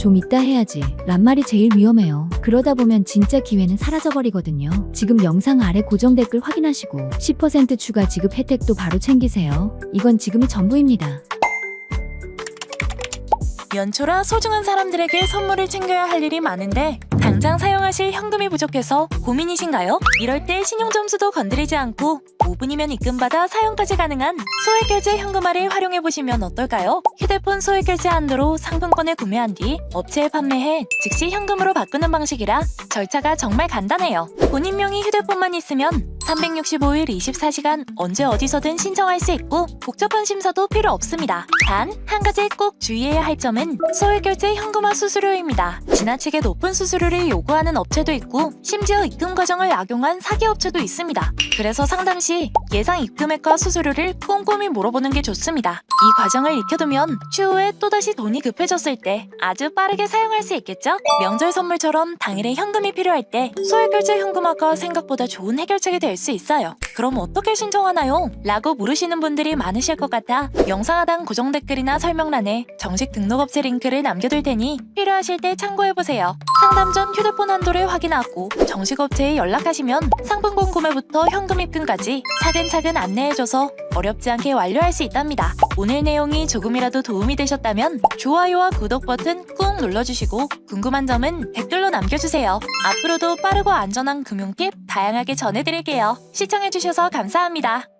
좀 이따 해야지. 란 말이 제일 위험해요. 그러다 보면 진짜 기회는 사라져버리거든요. 지금 영상 아래 고정 댓글 확인하시고 10% 추가 지급 혜택도 바로 챙기세요. 이건 지금이 전부입니다. 연초라 소중한 사람들에게 선물을 챙겨야 할 일이 많은데 당장 사용하실 현금이 부족해서 고민이신가요? 이럴 때 신용 점수도 건드리지 않고 5분이면 입금받아 사용까지 가능한 소액결제 현금화를 활용해 보시면 어떨까요? 휴대폰 소액결제 한도로 상품권을 구매한 뒤 업체에 판매해 즉시 현금으로 바꾸는 방식이라 절차가 정말 간단해요. 본인 명의 휴대폰만 있으면 365일 24시간 언제 어디서든 신청할 수 있고 복잡한 심사도 필요 없습니다. 단 한 가지 꼭 주의해야 할 점은 소액결제 현금화 수수료입니다. 지나치게 높은 수수료를 요구하는 업체도 있고 심지어 입금 과정을 악용한 사기 업체도 있습니다. 그래서 상담 시 예상 입금액과 수수료를 꼼꼼히 물어보는 게 좋습니다. 이 과정을 익혀두면 추후에 또다시 돈이 급해졌을 때 아주 빠르게 사용할 수 있겠죠? 명절 선물처럼 당일에 현금이 필요할 때 소액결제 현금화가 생각보다 좋은 해결책이 될수 있어요. 그럼 어떻게 신청하나요? 라고 물으시는 분들이 많으실 것 같아 영상 하단 고정 댓글이나 설명란에 정식 등록업체 링크를 남겨둘 테니 필요하실 때 참고해보세요. 상담 전 휴대폰 한도를 확인하고 정식 업체에 연락하시면 상품권 구매부터 현금 입금까지 차근차근 안내해줘서 어렵지 않게 완료할 수 있답니다. 오늘 내용이 조금이라도 도움이 되셨다면 좋아요와 구독 버튼 꾹 눌러주시고 궁금한 점은 댓글로 남겨주세요. 앞으로도 빠르고 안전한 금융 팁 다양하게 전해드릴게요. 시청해주셔서 감사합니다.